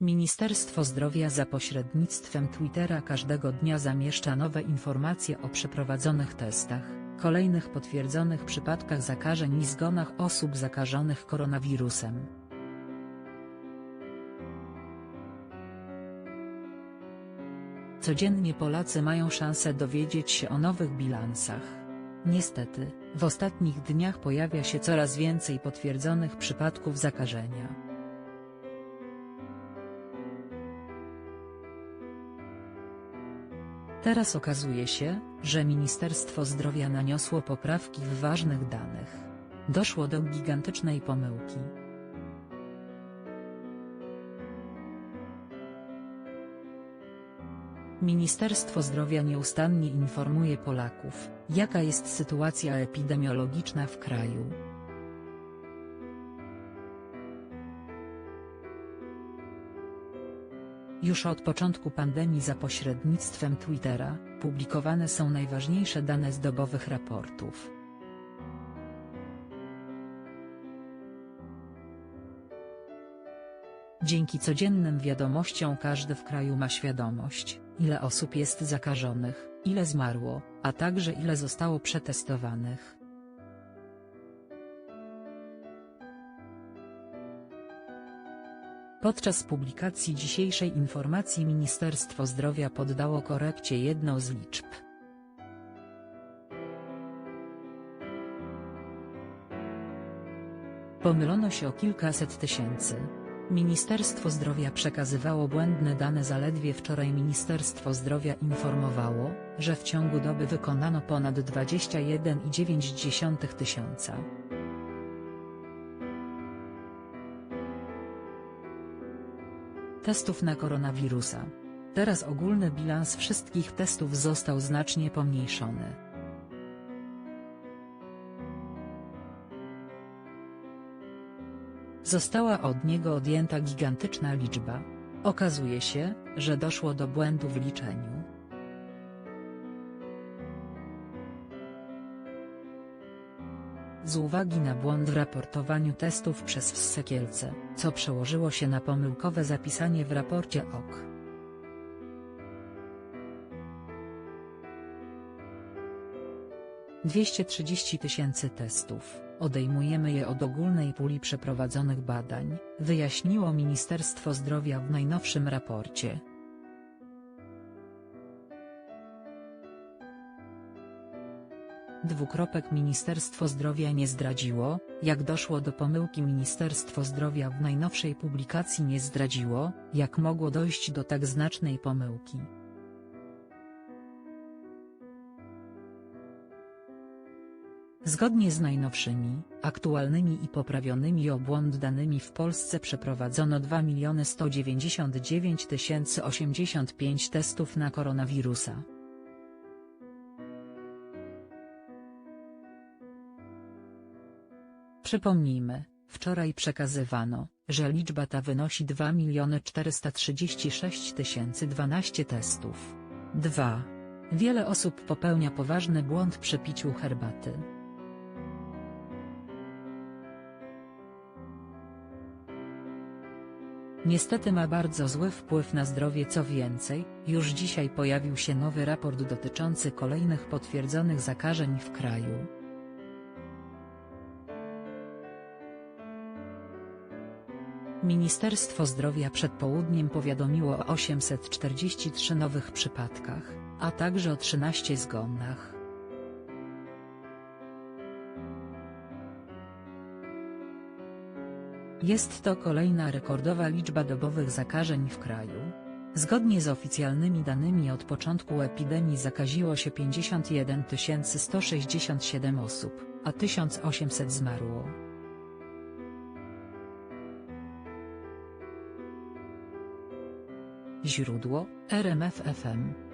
Ministerstwo Zdrowia za pośrednictwem Twittera każdego dnia zamieszcza nowe informacje o przeprowadzonych testach, kolejnych potwierdzonych przypadkach zakażeń i zgonach osób zakażonych koronawirusem. Codziennie Polacy mają szansę dowiedzieć się o nowych bilansach. Niestety, w ostatnich dniach pojawia się coraz więcej potwierdzonych przypadków zakażenia. Teraz okazuje się, że Ministerstwo Zdrowia naniosło poprawki w ważnych danych. Doszło do gigantycznej pomyłki. Ministerstwo Zdrowia nieustannie informuje Polaków, jaka jest sytuacja epidemiologiczna w kraju. Już od początku pandemii za pośrednictwem Twittera, publikowane są najważniejsze dane z dobowych raportów. Dzięki codziennym wiadomościom każdy w kraju ma świadomość, ile osób jest zakażonych, ile zmarło, a także ile zostało przetestowanych. Podczas publikacji dzisiejszej informacji Ministerstwo Zdrowia poddało korekcie jedną z liczb. Pomylono się o kilkaset tysięcy. Ministerstwo Zdrowia przekazywało błędne dane zaledwie wczoraj Ministerstwo Zdrowia informowało, że w ciągu doby wykonano ponad 21,9 tysiąca. Testów na koronawirusa. Teraz ogólny bilans wszystkich testów został znacznie pomniejszony. Została od niego odjęta gigantyczna liczba. Okazuje się, że doszło do błędu w liczeniu. Z uwagi na błąd w raportowaniu testów przez Wsekielce, co przełożyło się na pomyłkowe zapisanie w raporcie OK. Dwieście trzydzieści tysięcy testów, odejmujemy je od ogólnej puli przeprowadzonych badań, wyjaśniło Ministerstwo Zdrowia w najnowszym raporcie. Dwukropek Ministerstwo Zdrowia nie zdradziło, jak doszło do pomyłki Ministerstwo Zdrowia w najnowszej publikacji nie zdradziło, jak mogło dojść do tak znacznej pomyłki. Zgodnie z najnowszymi, aktualnymi i poprawionymi o błąd danymi w Polsce przeprowadzono 2 199 085 testów na koronawirusa. Przypomnijmy, wczoraj przekazywano, że liczba ta wynosi 2 436 012 testów. 2. Wiele osób popełnia poważny błąd przy piciu herbaty. Niestety ma bardzo zły wpływ na zdrowie co więcej, już dzisiaj pojawił się nowy raport dotyczący kolejnych potwierdzonych zakażeń w kraju. Ministerstwo Zdrowia przed południem powiadomiło o 843 nowych przypadkach, a także o 13 zgonach. Jest to kolejna rekordowa liczba dobowych zakażeń w kraju. Zgodnie z oficjalnymi danymi od początku epidemii zakaziło się 51 167 osób, a 1800 zmarło. Źródło: RMFFM